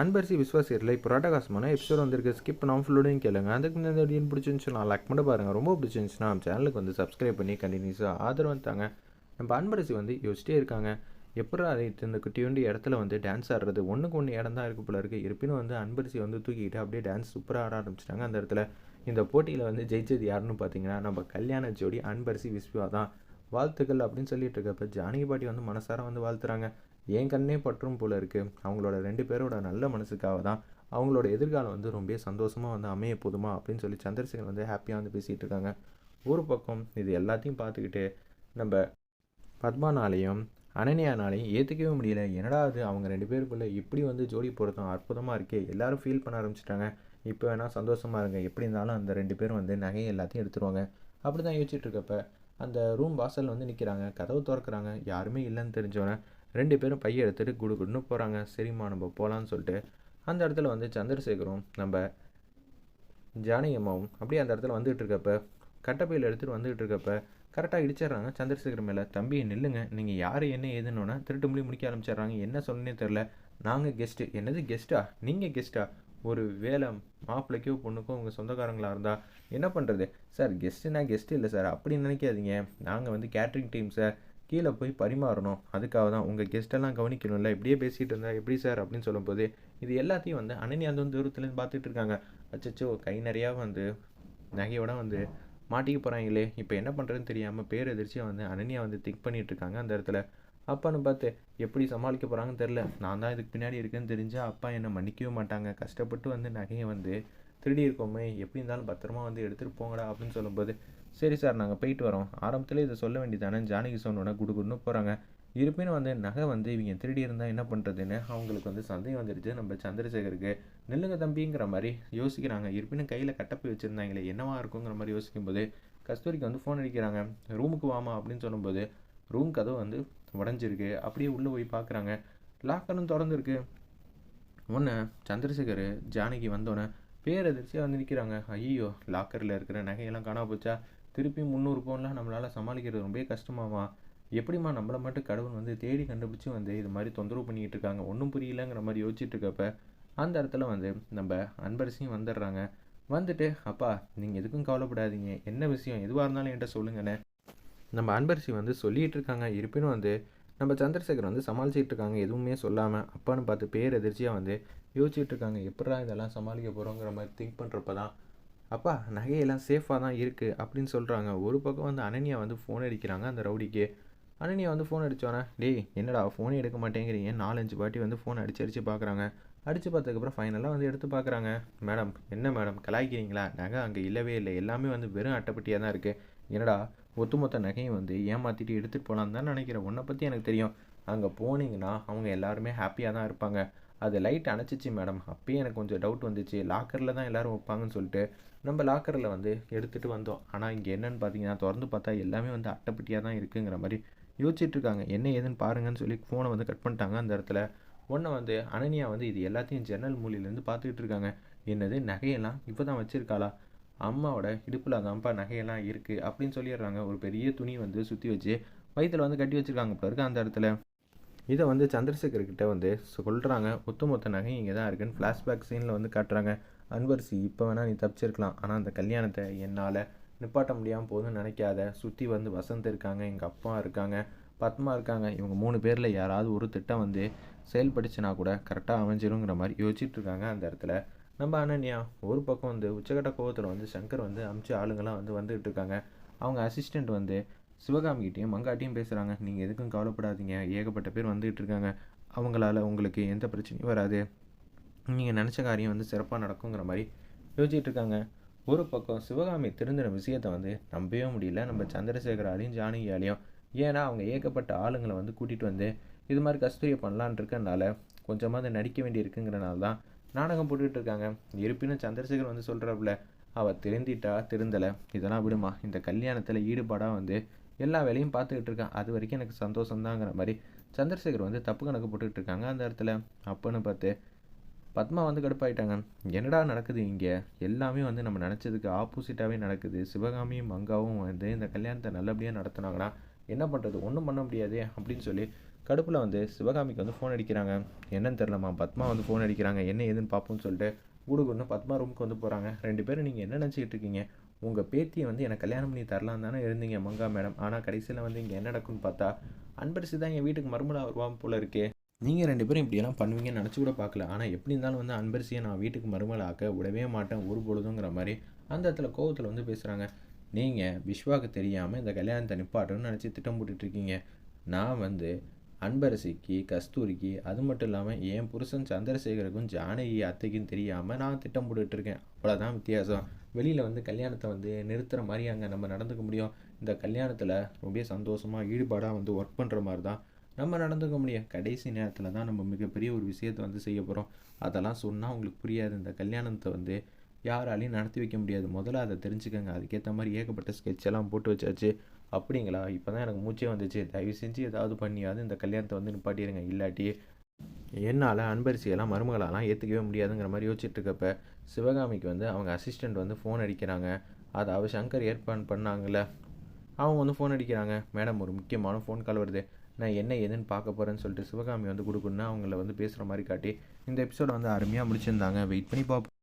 அன்பரிசி விஸ்வாசியரில் இப்போ ராட்டகாசமான எபிசோட் வந்திருக்கு. ஸ்கிப் பண்ணாமல் ஃபுல்லோடையும் கேளுங்க. அதுக்கு முன்னாடி வீடியோ பிடிச்சிருந்துச்சுன்னா லைக் பண்ணி பாருங்கள் ரொம்ப பிடிச்சிருந்துச்சுன்னா நம்ம சேனலுக்கு வந்து சப்ஸ்கிரைப் பண்ணி கண்டினியூஸாக ஆதரவு வந்தாங்க நம்ம அன்பரசி வந்து யோசிச்சிட்டே இருக்காங்க. எப்படா அது இந்த குட்டியோண்டி இடத்துல வந்து டான்ஸ் ஆடுறது? ஒன்றுக்கு ஒன்று இடம் தான் இருக்கு போல இருக்குது இருப்பினும் வந்து அன்பரிசி வந்து தூக்கிக்கிட்டு அப்படியே டான்ஸ் சூப்பராக ஆட ஆரம்பிச்சிட்டாங்க. அந்த இடத்துல இந்த போட்டியில் வந்து ஜெயிச்சது யாருன்னு பார்த்தீங்கன்னா நம்ம கல்யாண ஜோடி அன்பரிசி விஸ்வா தான். வாழ்த்துக்கள் அப்படின்னு சொல்லிட்டு இருக்கப்ப ஜானகி பாட்டி வந்து மனசார வந்து வாழ்த்துறாங்க. என் கண்ணே பற்றும் போல இருக்குது அவங்களோட ரெண்டு பேரோட நல்ல மனசுக்காக தான் அவங்களோட எதிர்காலம் வந்து ரொம்ப சந்தோஷமாக வந்து அமைய போதுமா அப்படின்னு சொல்லி சந்திரசேகர் வந்து ஹாப்பியாக வந்து பேசிகிட்டு இருக்காங்க. ஒரு பக்கம் இது எல்லாத்தையும் பார்த்துக்கிட்டு நம்ம பத்மானாலையும் அனன்யானாலையும் ஏற்றுக்கவே முடியல. என்னடா அது அவங்க ரெண்டு பேருக்குள்ளே இப்படி வந்து ஜோடி பொருத்தம் அற்புதமாக இருக்கே. எல்லோரும் ஃபீல் பண்ண ஆரம்பிச்சிட்டாங்க. இப்போ வேணால் சந்தோஷமாக இருங்க. எப்படி இருந்தாலும் அந்த ரெண்டு பேரும் வந்து நகையை எல்லாத்தையும் எடுத்துருவாங்க. அப்படி தான் யோசிச்சுட்டு இருக்கப்ப அந்த ரூம் வாசல் வந்து நிற்கிறாங்க கதவு திறக்கிறாங்க. யாருமே இல்லைன்னு தெரிஞ்சவொடனே ரெண்டு பேரும் பையை எடுத்துகிட்டு குடு குடுன்னு போகிறாங்க சரிம்மா நம்ம போகலான்னு சொல்லிட்டு அந்த இடத்துல வந்து சந்திரசேகரும் நம்ம ஜானகி அம்மாவும் அப்படியே அந்த இடத்துல வந்துகிட்டு இருக்கப்ப கட்டப்பையில் எடுத்துகிட்டு வந்துகிட்டு இருக்கப்ப கரெக்டாக இடிச்சிடுறாங்க. சந்திரசேகர் மேலே தம்பியை நில்லுங்க. நீங்கள் யார் என்ன ஏதுன்னொன்னே திருட்டு மொழி முடிக்க ஆரம்பிச்சிடுறாங்க. என்ன சொன்னே தெரில நாங்கள் கெஸ்ட்டு என்னது கெஸ்ட்டா நீங்கள் கெஸ்ட்டா ஒரு வேலை மாப்பிள்ளைக்கோ பொண்ணுக்கோ உங்கள் சொந்தக்காரங்களாக இருந்தால் என்ன பண்ணுறது சார் கெஸ்ட்டுனா கெஸ்ட்டு இல்லை சார். அப்படி நினைக்காதீங்க. நாங்கள் வந்து கேட்ரிங் டீம் சார் கீழே போய் பரிமாறணும். அதுக்காக தான் உங்கள் கெஸ்ட்டெல்லாம் கவனிக்கணும்ல. இப்படியே பேசிகிட்டு இருந்தா எப்படி சார் அப்படின்னு சொல்லும்போது இது எல்லாத்தையும் வந்து அனன்யா வந்து தூரத்துலேருந்து பார்த்துட்டு இருக்காங்க. அச்சச்சோ கை நிறையா வந்து நகையோட வந்து மாட்டிக்க போகிறாங்களே இப்போ என்ன பண்ணுறதுன்னு தெரியாமல் பேரெதிர்ச்சியாக வந்து அனன்யா வந்து திங்க் பண்ணிட்டு இருக்காங்க அந்த இடத்துல. அப்பான்னு பார்த்து எப்படி சமாளிக்க போகிறாங்கன்னு தெரில நான் தான் இதுக்கு பின்னாடி இருக்குன்னு தெரிஞ்சால் அப்பா என்னை மன்னிக்கவே மாட்டாங்க. கஷ்டப்பட்டு வந்து நகையை வந்து திருடி இருக்கோமே. எப்படி இருந்தாலும் பத்திரமா வந்து எடுத்துகிட்டு போங்கடா அப்படின்னு சொல்லும்போது சரி சார் நாங்கள் போயிட்டு வரோம். ஆரம்பத்தில் இதை சொல்ல வேண்டியதானே? ஜானகி சொன்னோன்னே குடு போகிறாங்க இருப்பினும் வந்து நகை வந்து இவங்க திருடி இருந்தால் என்ன பண்ணுறதுன்னு அவங்களுக்கு வந்து சந்தேகம் வந்துடுச்சு நம்ம சந்திரசேகருக்கு நில்லுங்க தம்பிங்கிற மாதிரி யோசிக்கிறாங்க. இருப்பினும் கையில் கட்டப்பி வச்சுருந்தாங்களே என்னவா இருக்குங்கிற மாதிரி யோசிக்கும்போது கஸ்தூரிக்கு வந்து ஃபோன் அடிக்கிறாங்க. ரூமுக்கு வாமா அப்படின்னு சொல்லும்போது ரூம் கதவு வந்து உடஞ்சிருக்கு. அப்படியே உள்ளே போய் பார்க்குறாங்க லாக்கரும் திறந்துருக்கு. ஒன்று சந்திரசேகர் ஜானகி வந்தோன்னே பேரதிர்ச்சியாக வந்து நிற்கிறாங்க ஐயோ லாக்கரில் இருக்கிற நகையெல்லாம் காணா போச்சா? திருப்பி முந்நூறு பவுன்லாம் நம்மளால் சமாளிக்கிறது ரொம்ப கஷ்டமாவா? எப்படிம்மா நம்மளை மட்டும் கடவுள் வந்து தேடி கண்டுபிடிச்சி வந்து இது மாதிரி தொந்தரவு பண்ணிக்கிட்டு இருக்காங்க? ஒன்றும் புரியலங்கிற மாதிரி யோசிச்சுட்டு இருக்கப்ப அந்த இடத்துல வந்து நம்ம அன்பரசியும் வந்துடுறாங்க. வந்துட்டு அப்பா நீங்கள் எதுக்கும் கவலைப்படாதீங்க. என்ன விஷயம்? எதுவாக இருந்தாலும் என்கிட்ட சொல்லுங்கண்ணே. நம்ம அன்பரசி வந்து சொல்லிகிட்டு இருக்காங்க. இருப்பினும் வந்து நம்ம சந்திரசேகர் வந்து சமாளிச்சிட்டு இருக்காங்க. எதுவுமே சொல்லாமல் அப்பான்னு பார்த்து பேர் எதிர்ச்சியாக வந்து யோசிச்சுட்டு இருக்காங்க. எப்படா இதெல்லாம் சமாளிக்க போகிறோங்கிற மாதிரி திங்க் பண்ணுறப்ப தான் அப்பா நகையெல்லாம் சேஃபாக தான் இருக்குது அப்படின்னு சொல்கிறாங்க ஒரு பக்கம் வந்து அனன்யா வந்து ஃபோன் அடிக்கிறாங்க அந்த ரவுடிக்கு. அனன்யா வந்து ஃபோன் அடித்தோன்னே டேய் என்னடா ஃபோனே எடுக்க மாட்டேங்கிறீங்க. நாலஞ்சு வாட்டி வந்து ஃபோன் அடிச்சு அடித்து பார்க்குறாங்க அடித்து பார்த்ததுக்கப்புறம் ஃபைனலாக வந்து எடுத்து பார்க்குறாங்க மேடம் என்ன மேடம் கலாய்க்கிறீங்களா? நகை அங்கே இல்லவே இல்லை. எல்லாமே வந்து வெறும் அட்டைப்பட்டியாக தான் இருக்குது என்னடா ஒட்டுமொத்த நகையும் வந்து ஏமாற்றிட்டு எடுத்துகிட்டு போகலான்னு தான் நினைக்கிறேன். உன்னை பற்றி எனக்கு தெரியும். அங்கே போனீங்கன்னா அவங்க எல்லாருமே ஹாப்பியாக தான் இருப்பாங்க. அது லைட் அணைச்சிச்சு மேடம் அப்பயே எனக்கு கொஞ்சம் டவுட் வந்துச்சு. லாக்கரில் தான் எல்லோரும் வைப்பாங்கன்னு சொல்லிட்டு நம்ம லாக்கரில் வந்து எடுத்துகிட்டு வந்தோம். ஆனால் இங்கே என்னென்னு பார்த்தீங்கன்னா திறந்து பார்த்தா எல்லாமே வந்து அட்டைப்பட்டியாக தான் இருக்குங்கிற மாதிரி யோசிச்சுட்ருக்காங்க என்ன ஏதுன்னு பாருங்கன்னு சொல்லி ஃபோனை வந்து கட் பண்ணிட்டாங்க அந்த இடத்துல. ஒன்று வந்து அனன்யா வந்து இது எல்லாத்தையும் ஜன்னல் மூலியிலேருந்து பார்த்துக்கிட்டு இருக்காங்க. என்னது நகையெல்லாம் இப்போ தான் வச்சுருக்காளா? அம்மாவோட இடுப்பில் தான்ப்பா நகையெல்லாம் இருக்குது அப்படின்னு சொல்லிடுறாங்க. ஒரு பெரிய துணி வந்து சுற்றி வச்சு வயிற்றில் வந்து கட்டி வச்சுருக்காங்க. இப்போ இருக்க அந்த இடத்துல இதை வந்து சந்திரசேகர்கிட்ட வந்து சொல்கிறாங்க ஒத்துமொத்த நகை இங்கே தான் இருக்குன்னு ஃப்ளாஷ்பேக் சீனில் வந்து காட்டுறாங்க. அன்பரசி இப்போ வேணால் நீ தப்பிச்சிருக்கலாம். ஆனால் அந்த கல்யாணத்தை என்னால் நிப்பாட்ட முடியாமல் போதும்னு நினைக்காத. சுற்றி வந்து வசந்த் இருக்காங்க எங்கள் அப்பா இருக்காங்க பத்மா இருக்காங்க. இவங்க மூணு பேரில் யாராவது ஒரு திட்டம் வந்து செயல்படுச்சுனா கூட கரெக்டாக அமைஞ்சிருங்கிற மாதிரி யோசிச்சுட்டு இருக்காங்க அந்த இடத்துல. நம்ம அனன்யா ஒரு பக்கம் வந்து உச்சகட்ட கோவத்தில் வந்து சங்கர் வந்து அமிச்சு ஆளுங்களாம் வந்து வந்துகிட்டு இருக்காங்க. அவங்க அசிஸ்டண்ட் வந்து சிவகாமிகிட்டையும் மங்காட்டியும் பேசுகிறாங்க நீங்கள் எதுக்கும் கவலைப்படாதீங்க. ஏகப்பட்ட பேர் வந்துகிட்டு இருக்காங்க. அவங்களால உங்களுக்கு எந்த பிரச்சனையும் வராது. நீங்கள் நினச்ச காரியம் வந்து சிறப்பாக நடக்குங்கிற மாதிரி யோசிச்சுட்டு இருக்காங்க. ஒரு பக்கம் சிவகாமி திருந்தின விஷயத்தை வந்து நம்பவே முடியல. நம்ம சந்திரசேகராலையும் ஜானகியாலையும். ஏன்னா அவங்க ஏகப்பட்ட ஆளுங்களை வந்து கூட்டிகிட்டு வந்து இது மாதிரி கஸ்தூரியை பண்ணலான் இருக்கனால கொஞ்சமாக நடிக்க வேண்டி இருக்குங்கிறனால தான் நாடகம் போட்டுக்கிட்டு இருக்காங்க. இருப்பினும் சந்திரசேகர் வந்து சொல்கிறப்பல அவள் திருந்திட்டா திருந்தலை. இதெல்லாம் விடுமா. இந்த கல்யாணத்தில் ஈடுபாடாக வந்து எல்லா வேலையும் பார்த்துக்கிட்டு இருக்கான். அது வரைக்கும் எனக்கு சந்தோஷம்தாங்கிற மாதிரி சந்திரசேகர் வந்து தப்பு கணக்கு போட்டுக்கிட்டு இருக்காங்க. அந்த இடத்துல அப்போன்னு பார்த்து பத்மா வந்து கடுப்பாயிட்டாங்க. என்னடா நடக்குது இங்கே? எல்லாமே வந்து நம்ம நினச்சதுக்கு ஆப்போசிட்டாகவே நடக்குது. சிவகாமியும் மங்காவும் வந்து இந்த கல்யாணத்தை நல்லபடியாக நடத்துனாங்கன்னா என்ன பண்ணுறது ஒன்றும் பண்ண முடியாதே அப்படின்னு சொல்லி கடுப்பில் வந்து சிவகாமிக்கு வந்து ஃபோன் அடிக்கிறாங்க. என்னன்னு தெரிலம்மா பத்மா வந்து ஃபோன் அடிக்கிறாங்க. என்ன ஏதுன்னு பார்ப்போம்னு சொல்லிட்டு கூடுகுன்னு பத்மா ரூமுக்கு வந்து போகிறாங்க ரெண்டு பேரும் நீங்கள் என்ன நினச்சிக்கிட்டு இருக்கீங்க? உங்கள் பேத்தியை வந்து எனக்கு கல்யாணம் பண்ணி தரலாம் தானே இருந்தீங்க மங்கா மேடம். ஆனால் கடைசியில் வந்து இங்கே என்ன நடக்கும்னு பார்த்தா அன்பரசி தான் என் வீட்டுக்கு மறுமலா வருவான் போல இருக்கே. நீங்கள் ரெண்டு பேரும் இப்படியெல்லாம் பண்ணுவீங்கன்னு நினச்சி கூட பார்க்கல. ஆனால் எப்படி இருந்தாலும் வந்து அன்பரசியை நான் வீட்டுக்கு மறுமலாக்க விடவே மாட்டேன் ஒரு பொழுதுங்கிற மாதிரி அந்த இடத்துல கோவத்தில் வந்து பேசுகிறாங்க நீங்கள் விஸ்வாவுக்கு தெரியாமல் இந்த கல்யாணத்தை நிப்பாட்டணும்னு நினச்சி திட்டம் போட்டுட்ருக்கீங்க நான் வந்து அன்பரசிக்கு கஸ்தூரிக்கு அது மட்டும் இல்லாமல் என் புருஷன் சந்திரசேகருக்கும் ஜானகி அத்தைக்கும் தெரியாமல் நான் திட்டம் போட்டுட்டு இருக்கேன். அவ்வளோதான் வித்தியாசம். வெளியில் வந்து கல்யாணத்தை வந்து நிறுத்துகிற மாதிரி அங்கே நம்ம நடந்துக்க முடியும். இந்த கல்யாணத்தில் ரொம்ப சந்தோஷமாக ஈடுபாடாக வந்து ஒர்க் பண்ணுற மாதிரி தான் நம்ம நடந்துக்க முடியும். கடைசி நேரத்தில் தான் நம்ம மிகப்பெரிய ஒரு விஷயத்தை வந்து செய்ய போகிறோம் அதெல்லாம் சொன்னால் உங்களுக்கு புரியாது. இந்த கல்யாணத்தை வந்து யாராலையும் நடத்தி வைக்க முடியாது. முதல்ல அதை தெரிஞ்சுக்கோங்க. அதுக்கேற்ற மாதிரி ஏகப்பட்ட sketch எல்லாம் போட்டு வச்சாச்சு. அப்படிங்களா? இப்போ தான் எனக்கு மூச்சே வந்துச்சு. தயவு செஞ்சு ஏதாவது பண்ணியாவது இந்த கல்யாணத்தை வந்து நிப்பாட்டிடுங்க இல்லாட்டி என்னால் அன்பரிசியெல்லாம் மருமகளெல்லாம் ஏற்றுக்கவே முடியாதுங்கிற மாதிரி யோசிச்சுட்டு இருக்கப்ப சிவகாமிக்கு வந்து அவங்க அசிஸ்டண்ட் வந்து ஃபோன் அடிக்கிறாங்க. அதாவது சங்கர் ஏற்பாடு பண்ணாங்கல்ல. அவங்க வந்து ஃபோன் அடிக்கிறாங்க. மேடம் ஒரு முக்கியமான ஃபோன் கால் வருது. நான் என்ன ஏதுன்னு பார்க்க போகிறேன்னு சொல்லிட்டு சிவகாமி வந்து கொடுக்குன்னு அவங்கள வந்து பேசுகிற மாதிரி காட்டி இந்த எபிசோட வந்து அருமையாக முடிச்சிருந்தாங்க. வெயிட் பண்ணி பார்ப்போம்